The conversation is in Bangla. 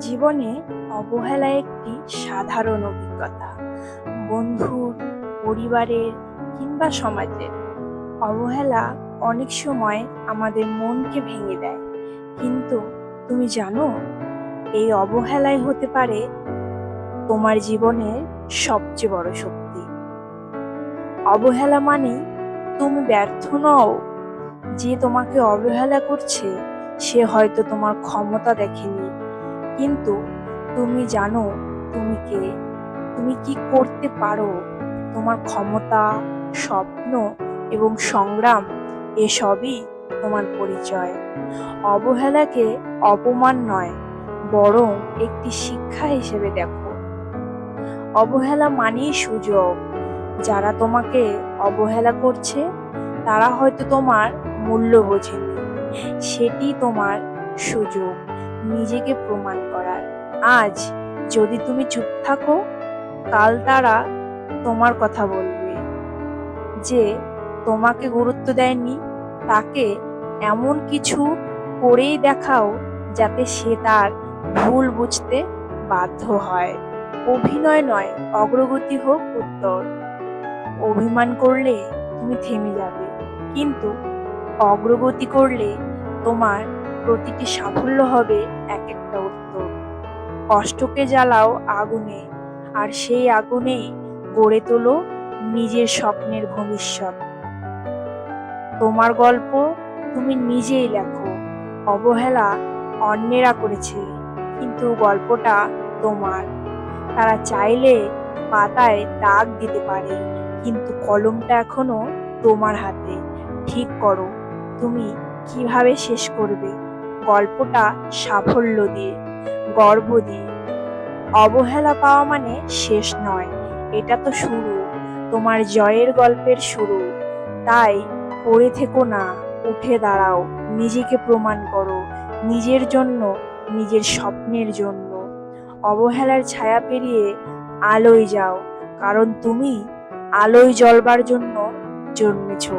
জীবনে অবহেলা একটি সাধারণ অভিজ্ঞতা। বন্ধুর পরিবারের কিংবা সমাজের। অবহেলা অনেক সময় আমাদের মনকে ভেঙে দেয়। কিন্তু তুমি জানো, এই অবহেলাই হতে পারে তোমার জীবনের সবচেয়ে বড় শক্তি। অবহেলা মানে তুমি ব্যর্থ নও। যে তোমাকে অবহেলা করছে, সে হয়তো তোমার ক্ষমতা দেখেনি। কিন্তু তুমি জানো তুমি কে? তুমি কি করতে পারো? তোমার ক্ষমতা, স্বপ্ন এবং সংগ্রাম এসবই তোমার পরিচয়। অবহেলাকে অপমান নয়, বরং একটি শিক্ষা হিসেবে দেখো। অবহেলা মানেই সুযোগ। যারা তোমাকে অবহেলা করছে, তারা হয়তো তোমার মূল্য বোঝেনি। সেটি তোমার সুযোগ। নিজেকে প্রমাণ করার। আজ যদি তুমি চুপ থাকো, কাল তারা তোমার কথা বলবে। যে তোমাকে গুরুত্ব দেয়নি, তাকে এমন কিছু করেই দেখাও যাতে সে তার ভুল বুঝতে বাধ্য হয়। অভিনয় নয়, অগ্রগতি হোক উত্তর। অভিমান করলে তুমি থেমে যাবে, কিন্তু অগ্রগতি করলে তোমার প্রতিটি সাফল্য হবে এক একটা উত্তর। কষ্টকে জ্বালাও আগুনে, আর সেই আগুনেই গড়ে তোলো নিজের স্বপ্নের ভবিষ্যৎ। তোমার গল্প তুমি নিজেই লেখো, অবহেলা অন্যেরা করেছে, কিন্তু গল্পটা তোমার। তারা চাইলে পাতায় দাগ দিতে পারে, কিন্তু কলমটা এখনও তোমার হাতে। ঠিক করো, তুমি কীভাবে শেষ করবে? গল্পটা সাফল্য দিয়ে, গর্ব দিয়ে। অবহেলা পাওয়া মানে শেষ নয়, এটা তো শুরু, তোমার জয়ের গল্পের শুরু। তাই পড়ে থেকো না, উঠে দাঁড়াও, নিজেকে প্রমাণ করো, নিজের জন্য, নিজের স্বপ্নের জন্য। অবহেলার ছায়া পেরিয়ে আলোয় যাও, কারণ তুমি আলোয় জ্বলবার জন্য জন্মেছো।